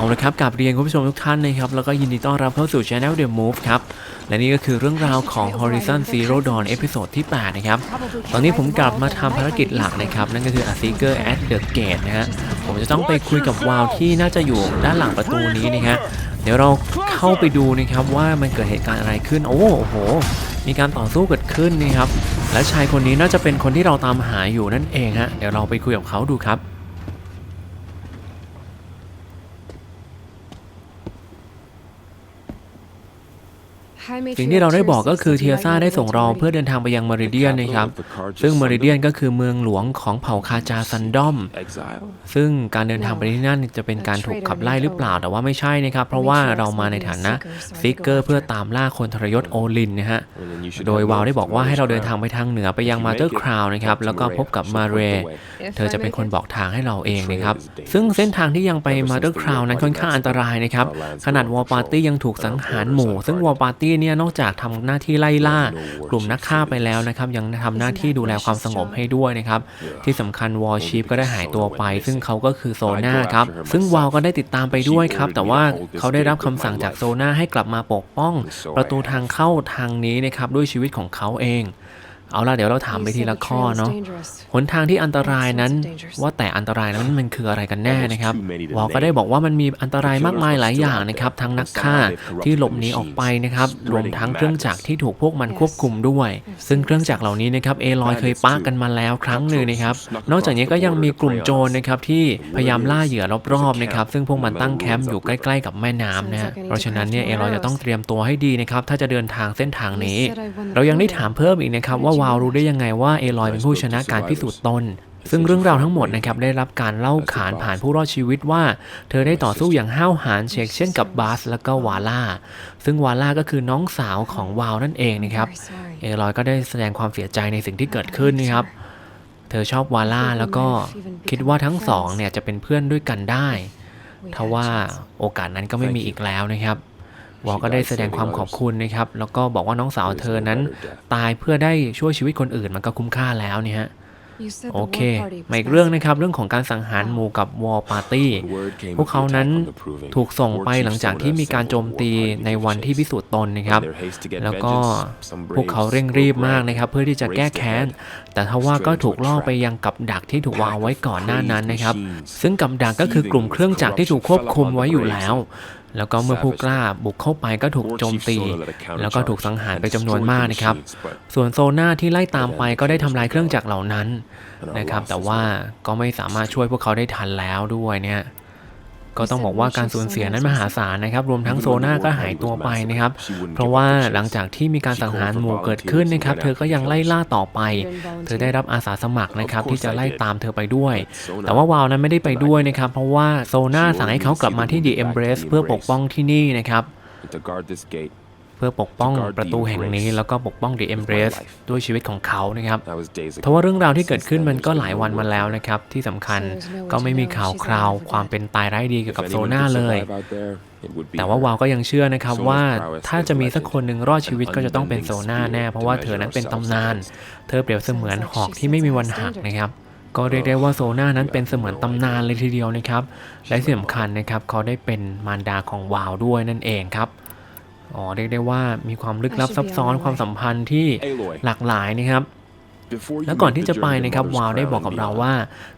เอาละครับกับเรียนคุณผู้ชมทุกท่านนะครับแล้วก็ยินดีต้อนรับเข้าสู่ Channel The Move ครับและนี่ก็คือเรื่องราวของ Horizon Zero Dawn เอพิโซดที่ 8 นะครับ ตอนนี้ผมกลับมาทำภารกิจหลักนะครับ นั่นก็คือ A Seeker at the Gate นะฮะผมจะต้องไปคุยกับวาวที่น่าจะอยู่ด้านหลังประตูนี้นะฮะเดี๋ยวเราเข้าไปดูนะครับว่ามันเกิดเหตุการณ์อะไรขึ้น โอ้โห มีการต่อสู้เกิดขึ้นนะครับและชายคนนี้น่าจะเป็นคนที่เราตามหาอยู่นั่นเองฮะเดี๋ยวเราไปคุยกับเขาดูครับ สิ่งที่เราได้บอกก็คือเทียซ่าได้ส่งเราเพื่อเดินทางไปยังมริเดียนนะครับ ซึ่งมริเดียนก็คือเมืองหลวงของเผ่าคาจาซันดอม Exile? ซึ่งการเดินทางไปที่นั่นจะเป็นการถูกขับไล่หรือเปล่าแต่ว่าไม่ใช่นะครับ เพราะว่าเรามาในฐานะฟิกเกอร์เพื่อตามล่าคนทรยศโอลินนะฮะ Well, then you should โดย head วาว north ได้ to บอกว่าให้เราเดิน Warrior's ทาง Crown. ไปทางเหนือไปยังมาเตอร์คราวนะครับ แล้วก็พบกับมาเร เธอจะเป็นคนบอกทางให้เราเองนะครับ ซึ่งเส้นทางที่ยังไปมาเตอร์คราวนั้นค่อนข้างอันตรายนะครับ ขนาดวอลปาร์ตี้ยังถูกสังหารหมู่ ซึ่งวอลปาร์ตี้เนี่ยนอกจากทำหน้าที่ไล่ล่ากลุ่มนักฆ่าไปแล้วนะครับ ยังทำหน้าที่ดูแลความสงบให้ด้วยนะครับ ที่สำคัญวอลชีฟก็ได้หายตัวไป ซึ่งเขาก็คือโซน่าครับ ซึ่งวาวก็ได้ติดตามไปด้วยครับ แต่ว่าเขาได้รับคำสั่งจากโซน่าให้กลับมาปกป้อง ประตูทางเข้าทางนี้นะครับด้วยชีวิตของเขาเอง เอาล่ะเดี๋ยวเราถามไปทีละข้อเนาะหนทางที่อันตรายนั้น ว่าแต่อันตรายนั้นมันคืออะไรกันแน่นะครับวอลก็ได้บอกว่ามันมีอันตรายมากมายหลายอย่างนะครับทั้งนักฆ่าที่หลบหนีออกไปนะครับรวมทั้งเครื่องจักรที่ถูกพวกมันควบคุมด้วย ซึ่งเครื่องจักรเหล่านี้นะครับเอลอยเคยป้ากันมาแล้วครั้งหนึ่งนะครับ นอกจากนี้ก็ยังมีกลุ่มโจรนะครับที่พยายามล่าเหยื่อรอบๆนะครับซึ่งพวกมันตั้งแคมป์อยู่ใกล้ ๆ กับแม่น้ำนะฮะเพราะฉะนั้นเนี่ยเอลอยจะต้องเตรียมตัวให้ดีนะครับถ้าจะเดินทางเส้นทางนี้ เรายังได้ถามเพิ่มอีกนะครับว่าวาวรู้ได้ยังไงว่าเอลอยเป็นผู้ชนะการพิสูจน์ตน ซึ่งเรื่องราวทั้งหมดนะครับได้รับการเล่าขานผ่านผู้รอดชีวิตว่า เธอได้ต่อสู้อย่างห้าวหาญเชกเช่นกับบาสและก็วาล่า ซึ่งวาล่าก็คือน้องสาวของวาวนั่นเองนะครับ เอลอยก็ได้แสดงความเสียใจในสิ่งที่เกิดขึ้นนะครับ เธอชอบวาล่าแล้วก็คิดว่าทั้งสองเนี่ยจะเป็นเพื่อนด้วยกันได้ทว่าโอกาสนั้นก็ไม่มีอีกแล้วนะครับ วอลก็ได้แสดงความขอบคุณนะครับ แล้วก็บอกว่าน้องสาวเธอนั้น ตายเพื่อได้ช่วยชีวิตคนอื่นมันก็คุ้มค่าแล้วเนี่ยฮะโอเคมาอีกเรื่องนะครับ เรื่องของการสังหารหมู่กับวอลปาร์ตี้ Word came พวกเขานั้น from the proving. ถูกส่งไป War หลัง chief จากที่มีการโจมตี Soda ในวันที่พิสูจน์ตนนะครับ In their haste to get แล้วก็ vengeance, some พวกเขา braves เร่งรีบ broke มาก rank นะครับ เพื่อที่จะแก้ raced แค้น ahead, แต่ทว่าก็ถูกล่อไปยังกับดักที่ถูกวางเอาไว้ก่อนหน้านั้นนะครับ ซึ่งกับดักก็คือกลุ่มเครื่องจักรที่ถูกควบคุมไว้อยู่แล้ว แล้วก็เมื่อผู้กล้าบุกเข้าไปก็ถูก War โจม chief ตี Soda led a countercharge แล้วก็ถูกสังหารไป and จำนวน destroyed มาก the นะครับ machines, but ส่วนโซน่าที่ไล่ตามไปก็ได้ทำลายเครื่องจักรเหล่านั้นนะครับ แต่ว่าก็ไม่สามารถช่วยพวกเขาได้ทันแล้วด้วยเนี่ย ก็ต้องบอกว่าการสูญเสียนั้นมหาศาลนะครับ รวมทั้งโซน่าก็หายตัวไปนะครับ เพราะว่าหลังจากที่มีการสังหารหมู่เกิดขึ้นนะครับ เธอก็ยังไล่ล่าต่อไป เธอได้รับอาสาสมัครนะครับที่จะไล่ตามเธอไปด้วย แต่ว่าวาวนั้นไม่ได้ไปด้วยนะครับ เพราะว่าโซน่าสั่งให้เขากลับมาที่ The Embrace เพื่อปกป้องที่นี่นะครับ to guard this gate, เพื่อปกป้องประตูแห่งนี้ แล้วก็ปกป้อง The Embrace ด้วยชีวิตของเขานะครับ that was days เพราะ ago. ว่าเรื่องราวที่เกิดขึ้นมันก็หลายวันมาแล้วนะครับ ที่สำคัญก็ไม่มีข่าวคราว ความเป็นตายร้ายดีเกี่ยวกับ If โซ anyone น่า could เลย survive out there, it would be แต่ว่า her. วาวก็ยังเชื่อนะครับ Sona's ว่า prowess ถ้าจะมีสัก is คนหนึ่งรอดชีวิตก็จะต้องเป็นโซน่าแน่ เพราะว่าเธอนั้นเป็นตำนาน เธอเปรียบเสมือนหอกที่ไม่มีวันหักนะครับก็เรียกได้ว่าโซน่านั้นเป็นเสมือนตำนานเลยทีเดียวนะครับ และที่สำคัญนะครับเขาได้เป็นมารดาของวาวด้วยนั่นเองครับ อ๋อเรียกได้ว่ามีความลึกลับซับซ้อนความสัมพันธ์ที่ Aloy, หลากหลายนะครับ before you แล้วก่อน make ที่ the จะไป journey to นะครับ Mother's วาวได้ Crown บอกกับ and เรา beyond, ว่า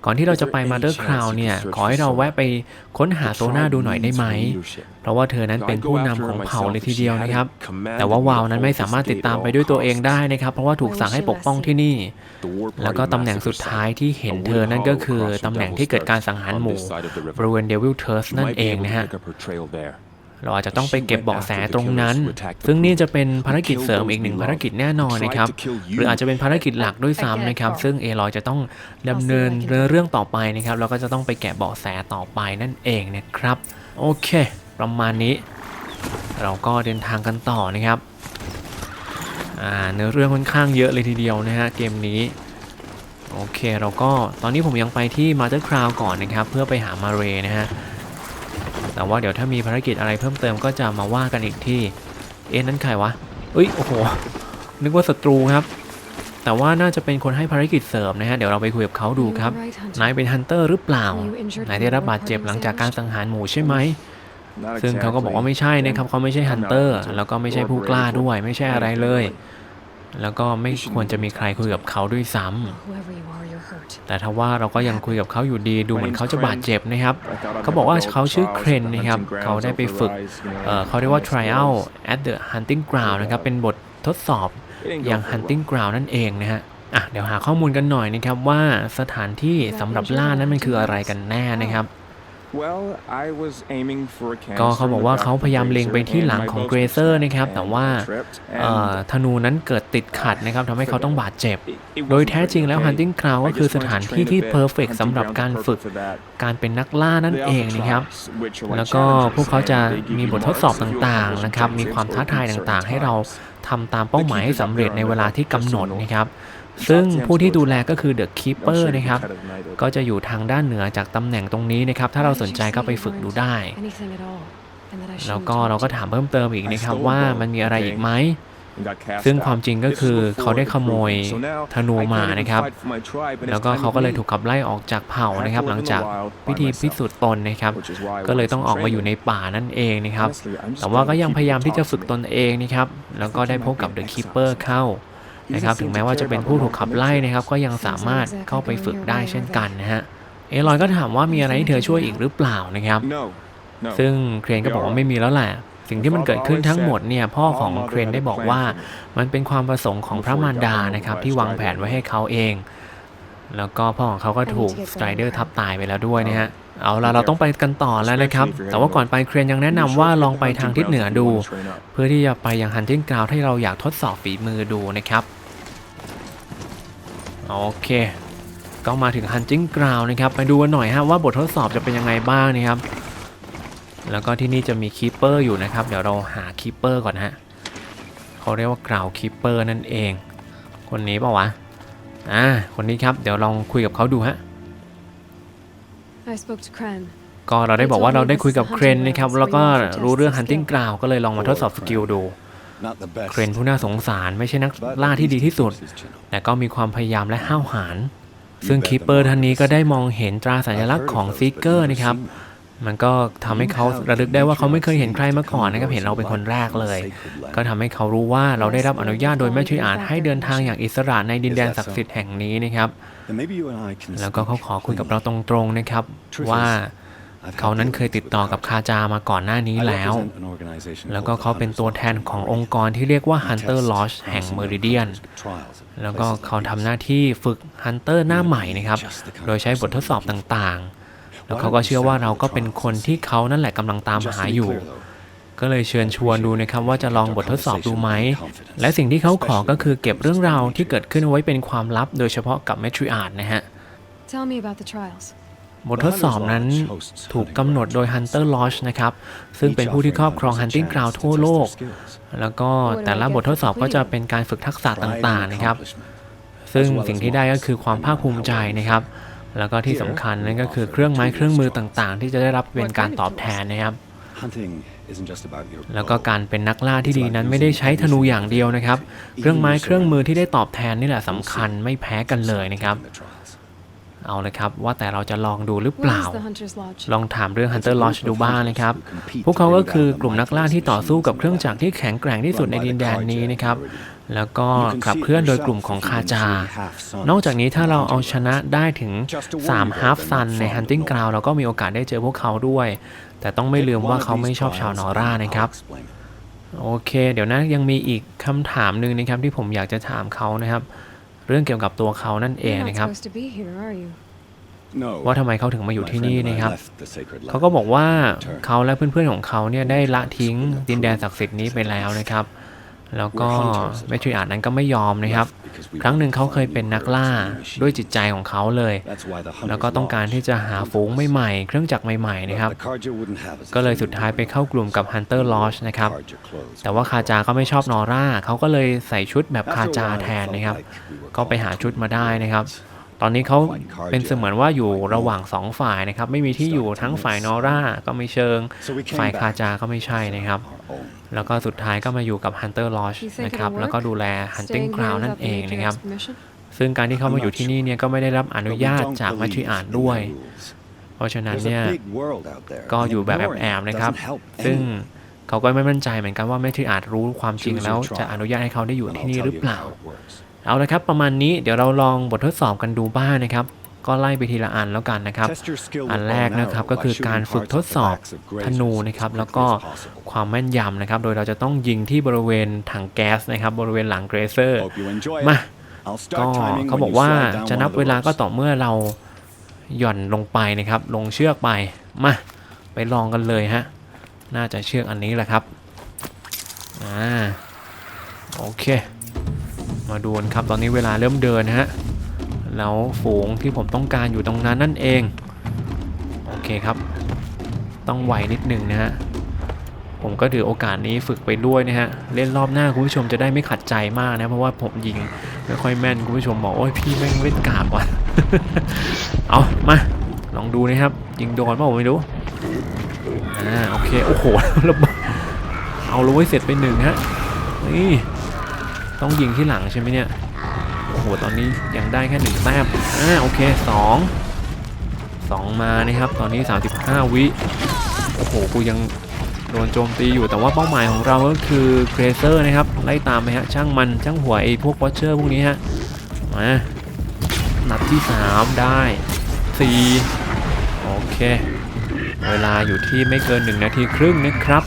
ก่อนที่เราจะไป Is there มา any เตอร์คราว chance you เนี่ย can search ขอให้เรา for แวะไปค้นหา The โซน่า tribe ดูหน่อยได้ needs ไหม her leadership. เพราะว่าเธอนั้น So เป็น I'd ผู้ go นำ after ข her องเผ่า myself เลย if ที she เดียวนะครับ hadn't commanded แต่ว่าวาว me to นั้นไม่ hold สามารถ this ติด gate ตาม at ไป all ด้วยตัวเอง costs. ได้นะครับ เพราะว่าถูกสั่งให้ปกป้องที่นี่ The war แล้วก็ party ตำแหน่ง massacre สุดท้าย site, ที่เห็น a เธอนั่น wood ก็ hollow คือ across the ตำแหน่ง Devil's ที่เกิดการสัง Throat หาร on หมู่ this side of the river. บริเวณเดวิลเทิร์ส You นั่น might เอ be ง able นะ to ฮะ pick up her trail there. เราอาจจะต้องไปเก็บเบาะแสตรงนั้น ซึ่งนี่จะเป็นภารกิจเสริมอีกหนึ่งภารกิจแน่นอนนะครับ หรืออาจจะเป็นภารกิจหลักด้วยซ้ำนะครับ ซึ่งเอลอยจะต้องดำเนินเรื่องต่อไปนะครับ แล้วก็จะต้องไปแกะเบาะแสต่อไปนั่นเองนะครับ โอเค ประมาณนี้ เราก็เดินทางกันต่อนะครับ อ่าเนื้อเรื่องค่อนข้างเยอะเลยทีเดียวนะฮะเกมนี้โอเคเราก็ตอนนี้ผมยังไปที่มา t เตอร์คราวก่อนนะครับ เพื่อไปหามาเรนะฮะ แต่ว่าเดี๋ยวถ้ามีภารกิจอะไรเพิ่มเติมก็จะมาว่ากันอีกที่ เอ๊ะนั่นใครวะเอ้ยโอ้โหนึกว่าศัตรูครับ แต่ว่าน่าจะเป็นคนให้ภารกิจเสริมนะฮะเดี๋ยวเราไปคุยกับเขาดูครับนายเป็นฮันเตอร์หรือเปล่านายได้รับบาดเจ็บหลังจากการสังหารหมู่ใช่ไหมซึ่งเขาก็บอกว่าไม่ใช่นะครับเขาไม่ใช่ฮันเตอร์แล้วก็ไม่ใช่ผู้กล้าด้วยไม่ใช่อะไรเลย แล้วก็ไม่ควรจะมีใครคุยกับเขาด้วยซ้ำ Whoever you are, you're hurt. แต่ถ้าว่าเราก็ยังคุยกับเขาอยู่ดีดูเหมือนเขาจะบาดเจ็บนะครับ เขาบอกว่าเขาชื่อเครนนะครับ เขาได้ไปฝึกเอ่อเขาเรียกว่า trial at the hunting ground นะครับ เป็นบททดสอบอย่าง hunting ground นั่นเองนะฮะอะเดี๋ยวหาข้อมูลกันหน่อยนะครับว่าสถานที่สำหรับล่านั้นมันคืออะไรกันแน่นะครับ ก็เขาบอกว่าเขาพยายามเล็งไปที่หลังของเกรเซอร์นะครับ แต่ว่าเอ่อธนูนั้นเกิดติดขัดนะครับทำให้เขาต้องบาดเจ็บ โดยแท้จริงแล้ว Hunting Ground ก็คือสถานที่ที่ perfect สำหรับการฝึกการเป็นนักล่านั่นเองนะครับ แล้วก็พวกเขาจะมีบททดสอบต่างๆนะครับ มีความท้าทายต่างๆ ให้เราทำตามเป้าหมายให้สำเร็จในเวลาที่กำหนดนะครับ ซึ่งผู้ที่ดูแลก็คือ The Keeper นะครับ ก็จะอยู่ทางด้านเหนือจากตำแหน่งตรงนี้นะครับ ถ้าเราสนใจก็ไปฝึกดูได้ Anything at all. And that I แล้ว shouldn't ก็เราก็ touch. ถามเพิ่มเติมอีกนะครับว่ามันมีอะไรอีกไหม ซึ่งความจริงก็คือเขาได้ขโมยธนูมานะครับ แล้วก็เขาก็เลยถูกขับไล่ออกจากเผ่านะครับ หลังจากพิธีพิสูจน์ตนนะครับ ก็เลยต้องออกมาอยู่ในป่านั่นเองนะครับ แต่ว่าก็ยังพยายามที่จะฝึกตนเองนะครับ แล้วก็ได้พบกับเดอะคีเปอร์เข้า นะครับถึงแม้ว่าจะเป็นผู้ถูกขับไล่นะครับก็ยังสามารถเข้าไปฝึกได้เช่นกันนะฮะเอลอยก็ถามว่ามีอะไรให้เธอช่วยอีกหรือเปล่านะครับ ซึ่งเครนก็บอกว่าไม่มีแล้วแหละ สิ่งที่มันเกิดขึ้นทั้งหมดเนี่ยพ่อของเครนได้บอกว่ามันเป็นความประสงค์ของพระมารดานะครับที่วางแผนไว้ให้เขาเอง แล้วก็พ่อของเขาก็ถูกสไตรเดอร์ทับตายไปแล้วด้วยนะฮะเอาล่ะเราต้องไปกันต่อแล้วนะครับ แต่ว่าก่อนไปเครนยังแนะนำว่าลองไปทางทิศเหนือดู เพื่อที่จะไปยังฮันติ g งกราวที่เราอยากทดสอบฝีมือดูนะครับ โอเค ก็มาถึง Hunting Ground นะครับ ไปดูกันหน่อยฮะว่าบททดสอบจะเป็นยังไงบ้างนะครับ แล้วก็ที่นี่จะมีคีเปอร์อยู่นะครับ เดี๋ยวเราหาคีเปอร์ก่อนฮะเขาเรียกว่ากราวคีเปอร์นั่นเอง คนนี้เปล่าวะ อ่า คนนี้ครับ เดี๋ยวลองคุยกับเขาดูฮะ I spoke to Kren. ก็เราได้บอกว่าเราได้คุยกับเครนนะครับ แล้วก็รู้เรื่อง Hunting Ground ก็เลยลองมาทดสอบสกิลดู เครนผู้น่าสงสารไม่ใช่นักล่าที่ดีที่สุด แต่ก็มีความพยายามและห้าวหาญ ซึ่งคีเปอร์ท่านนี้ก็ได้มองเห็นตราสัญลักษณ์ของซิกเกอร์นะครับ มันก็ทำให้เขาระลึกได้ว่าเขาไม่เคยเห็นใครมาก่อนนะครับ เห็นเราเป็นคนแรกเลย ก็ทำให้เขารู้ว่าเราได้รับอนุญาตโดยแม่ชีอาจให้เดินทางอย่างอิสระในดินแดนศักดิ์สิทธิ์แห่งนี้นะครับ แล้วก็เขาขอคุยกับเราตรงๆนะครับว่า เขานั้นเคยติดต่อกับคาจามาก่อนหน้านี้แล้ว แล้วก็เขาเป็นตัวแทนขององค์กรที่เรียกว่า Hunter Lodge แห่ง Meridian แล้วก็เขาทำหน้าที่ฝึกฮันเตอร์หน้าใหม่นะครับ โดยใช้บททดสอบต่างๆ แล้วเขาก็เชื่อว่าเราก็เป็นคนที่เขานั่นแหละกำลังตามหาอยู่ ก็เลยเชิญชวนดูนะครับว่าจะลองบททดสอบดูไหม และสิ่งที่เขาขอก็คือเก็บเรื่องราวที่เกิดขึ้นไว้เป็นความลับ โดยเฉพาะกับแมทริอาร์นะฮะ Tell me about the trials. บททดสอบนั้นถูกกำหนดโดย Hunter Lodge นะครับ ซึ่งเป็นผู้ที่ครอบครอง Hunting Ground ทั่วโลก แล้วก็แต่ละบททดสอบก็จะเป็นการฝึกทักษะต่างๆนะครับ ซึ่งสิ่งที่ได้ก็คือความภาคภูมิใจนะครับ แล้วก็ที่สำคัญนั่นก็คือเครื่องไม้เครื่องมือต่างๆ ที่จะได้รับเป็นการตอบแทนนะครับ แล้วก็การเป็นนักล่าที่ดีนั้นไม่ได้ใช้ธนูอย่างเดียวนะครับ เครื่องไม้เครื่องมือที่ได้ตอบแทนนี่แหละสำคัญไม่แพ้กันเลยนะครับ เอาเลยครับ ว่าแต่เราจะลองดูหรือเป Where ล่า is the Hunter's Lodge? ลองถามเรื่อง Hunter Lodge ดูบ้างนะครับ พวกเขาก็คือกลุ่มนักล่าที่ต่อสู้กับเครื่องจักรที่แข็งแกร่งที่สุดในดินแดนนี้นะครับ แล้วก็ขับเคลื่อนโดยกลุ่มของคาจา นอกจากนี้ถ้าเราเอาชนะได้ถึง3 Half Sun ใน Hunting Ground เราก็มีโอกาสได้เจอพวกเขาด้วย แต่ต้องไม่ลืมว่าเขาไม่ชอบชาวนอร่านะครับโอเค เดี๋ยวนะยังมีอีกคำถามหนึ่งนะครับที่ผมอยากจะถามเขานะครับ เรื่องเกี่ยวกับตัวเขานั่นเอง You're not นะครับ supposed to be here, are you? ว่าทำไมเขาถึงมาอยู่ที่นี่นะครับ เขาก็บอกว่าเขาและเพื่อนๆของเขาเนี่ยได้ละทิ้งดินแดนศักดิ์สิทธิ์นี้ไปแล้วนะครับ แล้วก็แมทริอาร์นั้นก็ไม่ยอมนะครับ ครั้งหนึ่งเขาเคยเป็นนักล่าด้วยจิตใจของเขาเลย แล้วก็ต้องการที่จะหาฝูงใหม่ๆ เครื่องจักรใหม่ๆนะครับ ก็เลยสุดท้ายไปเข้ากลุ่มกับ Hunter Lodge นะครับ แต่ว่าคาจาก็ไม่ชอบนอร่าเขาก็เลยใส่ชุดแบบคาจาแทนนะครับ ก็ไปหาชุดมาได้นะครับ ตอนนี้เขาเป็นเสมือนว่าอยู่ระหว่างสองฝ่ายนะครับ ไม่มีที่อยู่ทั้งฝ่ายนอร่าก็ไม่เชิง ฝ่ายคาจาก็ไม่ใช่นะครับ แล้วก็สุดท้ายก็มาอยู่กับ Hunter Lodge You think นะครับ it'll แล้วก็ work? ดูแล Hunting Staying here Ground นั่น without เอ the งนะครับ Matriarch's permission? ซึ่งการที่เขามาอยู่ที่นี่เนี่ยก็ไม่ได้รับอนุญาตจากมัทริอาจด้วย เพราะฉะนั้น There's เนี่ย a big world out there. ก็ and อยู่แบบ ignoring แอบ it ๆนะครับ doesn't help ซึ่ง anyone. เขาก็ไม่มั่นใจเหมือนกันว่าแม่ทีอาจรู้ความจริงแล้วจะอนุญาตให้เขาได้อยู่ And ที่ I'll นี่ tell หรือ you เปล่า how it works. เอาละครับ ประมาณนี้เดี๋ยวเราลองบททดสอบกันดูบ้างนะครับ ก็ไล่ไปทีละอันแล้วกันนะครับ Test your skill อัน with แรก bow and นะครับ arrow ก็คือ by การ shooting ฝึก parts ท of ด the สอบ backs of ธนู grazers นะครับ as แล้ว quickly ก็ as possible. ความแม่นยำนะครับ โดยเราจะต้องยิงที่บริเวณถังแก๊สนะครับ บริเวณหลังเกรเซอร์ Hope you enjoy มา it. I'll ก็ start timing เขา when บอก you ว่า slide down จะ one นับ of the เวลาก็ ropes. ต่อเมื่อเราหย่อนลงไปนะครับ ลงเชือกไปมาไปลองกันเลยฮะน่าจะเชือกอันนี้แหละครับอ่าโอเค มาดูนครับตอนนี้เวลาเริ่มเดินนะฮะแล้วฝูงที่ผมต้องการอยู่ตรงนั้นนั่นเองโอเคครับ ต้องไวนิดหนึ่งนะฮะผมก็ถือโอกาสนี้ฝึกไปด้วยนะฮะ เล่นรอบหน้าคุณผู้ชมจะได้ไม่ขัดใจมากนะ เพราะว่าผมยิงไม่ค่อยแม่นคุณผู้ชมบอกโอ้ยพี่แม่งเล่นกากว่ะ เอามา ลองดูนะครับ ยิงโดนเปล่าผมไม่รู้ อ่าโอเค โอ้โหระเบิดเอาลยเว้ยเสร็จไปหนึ่งฮะ นี่ ต้องยิงที่หลังใช่ไหมเนี่ย โอ้โห ตอนนี้ยังได้แค่หนึ่งแต้มอ่าโอเคสองสองมานะครับ ตอนนี้ 35 วิ โอ้โห กูยังโดนโจมตีอยู่แต่ว่าเป้าหมายของเราก็คือเกรเซอร์นะครับ ไล่ตามไปฮะ ช่างมัน ช่างหัวไอ้พวกวอชเชอร์พวกนี้ฮะ มานัดที่ 3 ได้ 4 โอเค เวลาอยู่ที่ไม่เกิน 1 นาทีครึ่งนะครับ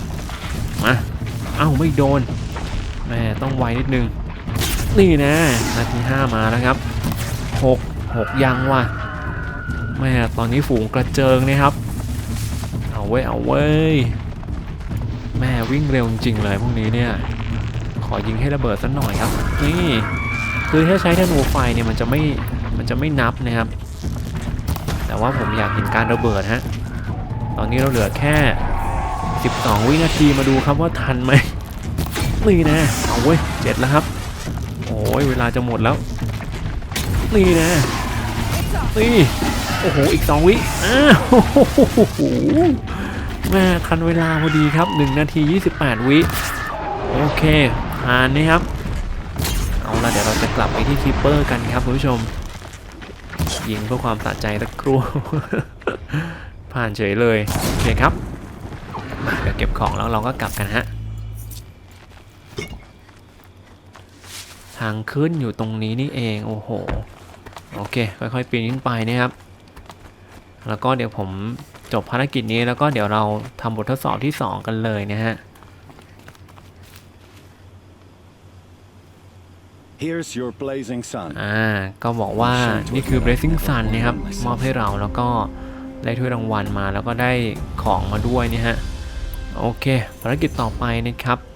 มา เอ้า ไม่โดนแม่ต้องไวนิดนึง นี่นะนาที5มาแล้วครับ 6 6 ยังว่ะแม่ตอนนี้ฝูงกระเจิงนะครับ เอาเว้เอาเว้แม่วิ่งเร็วจริงเลยพวกนี้เนี่ย ขอยิงให้ระเบิดสักหน่อยครับ นี่ คือถ้าใช้ธนูไฟเนี่ยมันจะไม่ มันจะไม่นับนะครับ แต่ว่าผมอยากเห็นการระเบิดฮะ ตอนนี้เราเหลือแค่ 12 วินาทีมาดูครับว่าทันไหมนี่นะ เอาเว้ยเจ็ดแล้วครับ อ้ยเวลาจะหมดแล้ว นี่นะ นี่ โอ้โห อีก2วิอ้าวโอ้โหแม่ทันเวลาพอดีครับ1นาที28วิ โอเคผ่านนะครับ เอาละเดี๋ยวเราจะกลับไปที่คีปเปอร์กันครับคุณผู้ชม ยิงเพื่อความสะใจสักครู่ ผ่านเฉยเลย โอเคครับมาเดี๋ยวเก็บของแล้วเราก็กลับกันฮะางขึ้นอยู่ตรงนี้นี่เองโอ้โหโอเคค่อยๆปีนขึ้นไปนะครับ แล้วก็เดี๋ยวผมจบภารกิจนี้แล้วก็เดี๋ยวเราทำบททดสอบที่ 2 กันเลยนะฮะ Here's your blazing sun. อ่า ก็บอกว่านี่คือ Blazing Sun นะครับ มอบให้เราแล้วก็ได้ถ้วยรางวัลมาแล้วก็ได้ของมาด้วยนี่ฮะ โอเค ภารกิจต่อไปนะครับอ่า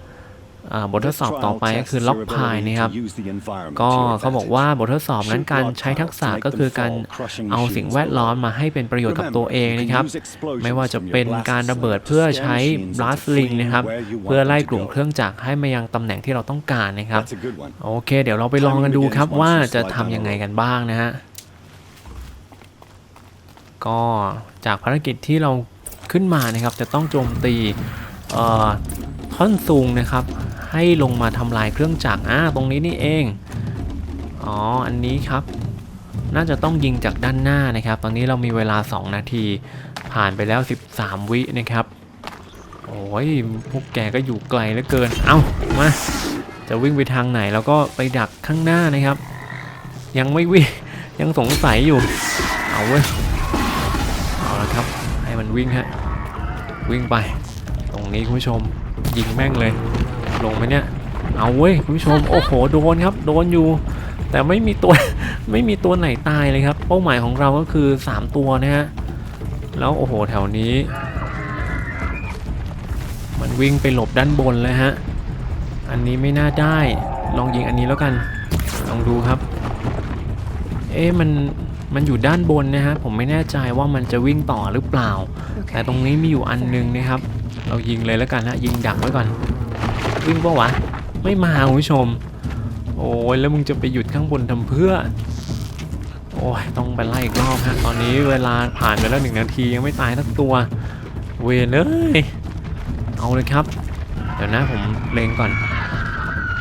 บททดสอบต่อไปก็คือล็อกพายนะครับ ก็เขาบอกว่าบททดสอบนั้นการใช้ทักษะก็คือการเอาสิ่งแวดล้อมมาให้เป็นประโยชน์กับตัวเองนะครับ ไม่ว่าจะเป็นการระเบิดเพื่อใช้ blast ring นะครับ เพื่อไล่กลุ่มเครื่องจักรให้มายังตำแหน่งที่เราต้องการนะครับ That's a good one. โอเค เดี๋ยวเราไปลองกันดูครับว่าจะทำยังไงกันบ้างนะฮะ ก็จากภารกิจที่เราขึ้นมานะครับ จะต้องโจมตีเอ่อท่อนซุงนะครับ ให้ลงมาทำลายเครื่องจักรอ่าตรงนี้นี่เอง อ๋อ อันนี้ครับ น่าจะต้องยิงจากด้านหน้านะครับ ตอนนี้เรามีเวลา 2 นาที ผ่านไปแล้ว 13 วินะครับ โอ้ย พวกแกก็อยู่ไกลเหลือเกิน เอ้า มา จะวิ่งไปทางไหนแล้วก็ไปดักข้างหน้านะครับ ยังไม่วิ่ง ยังสงสัยอยู่ เอาเว้ย เอาละครับ ให้มันวิ่งฮะ วิ่งไป ตรงนี้คุณผู้ชม ยิงแม่งเลย ลงไปเนี่ย เอาเว้ยคุณผู้ชม โอ้โห โดนครับ โดนอยู่ แต่ไม่มีตัว ไม่มีตัวไหนตายเลยครับ เป้าหมายของเราก็คือ 3 ตัวนะฮะ แล้วโอ้โห แถวนี้ มันวิ่งไปหลบด้านบนเลยฮะ อันนี้ไม่น่าได้ ลองยิงอันนี้แล้วกัน ลองดูครับ เอ๊ะ มัน มันอยู่ด้านบนนะฮะ ผมไม่แน่ใจว่ามันจะวิ่งต่อหรือเปล่า แต่ Okay. ตรงนี้มีอยู่อันนึงนะครับเรายิงเลยแล้วกันฮะยิงดักไว้ก่อน วิ่งปะวะ ไม่มาคุณผู้ชม โอ้ยแล้วมึงจะไปหยุดข้างบนทำเพื่อ โอ้ยต้องไปไล่อีกรอบฮะตอนนี้เวลาผ่านไปแล้วหนึ่งนาทียังไม่ตายสักตัว เวรเลยเอาเลยครับ เดี๋ยวนะผมเล็งก่อน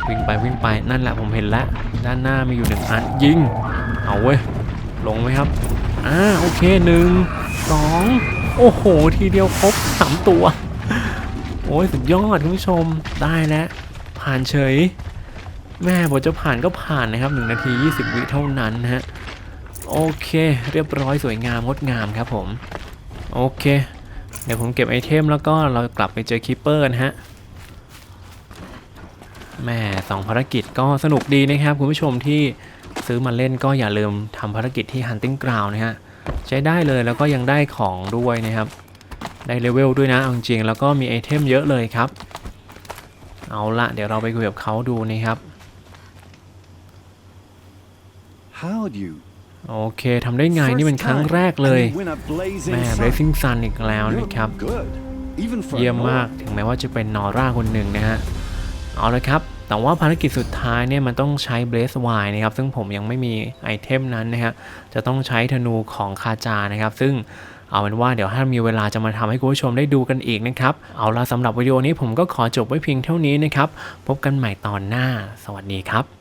วิ่งไปวิ่งไปนั่นแหละผมเห็นแล้ว ด้านหน้ามีอยู่หนึ่งอันยิง เอาเว้ยลงไหมครับอ่าโอเคหนึ่งสองโอ้โห ทีเดียวครบสามตัว โอ้ยสุดยอดคุณผู้ชมได้แล้วผ่านเฉย แม่บอกจะผ่านก็ผ่านนะครับ1นาที 20 วิเท่านั้นนะฮะโอเค เรียบร้อยสวยงามงดงามครับผมโอเค เดี๋ยวผมเก็บไอเทมแล้วก็เรากลับไปเจอคิปเปอร์นะฮะแม่สองภารกิจก็สนุกดีนะครับ คุณผู้ชมที่ซื้อมาเล่นก็อย่าลืมทำภารกิจที่ Hunting Ground นะฮะใช้ได้เลยแล้วก็ยังได้ของด้วยนะครับ ได้เลเวลด้วยนะเอาจริงๆแล้วก็มีไอเทมเยอะเลยครับ เอาละเดี๋ยวเราไปคุยกับเขาดูนะครับ How do you โอเคทำได้ไงนี่เป็นครั้งแรกเลย And you win a blazing แม่ sun. Racing Sun อีกแล้ว You're นะครับ good. Even for เยี่ยม a มาก Nora. ถึงแม้ว่าจะเป็นนอร่าคนหนึ่งนะฮะ เอาละครับ แต่ว่าภารกิจสุดท้ายเนี่ยมันต้องใช้เบสไวนะครับ ซึ่งผมยังไม่มีไอเทมนั้นนะฮะ จะต้องใช้ธนูของคาจานะครับ ซึ่ง เอาเป็นว่าเดี๋ยวถ้ามีเวลาจะมาทำให้คุณผู้ชมได้ดูกันอีกนะครับ เอาละสำหรับวิดีโอนี้ผมก็ขอจบไว้เพียงเท่านี้นะครับ พบกันใหม่ตอนหน้า สวัสดีครับ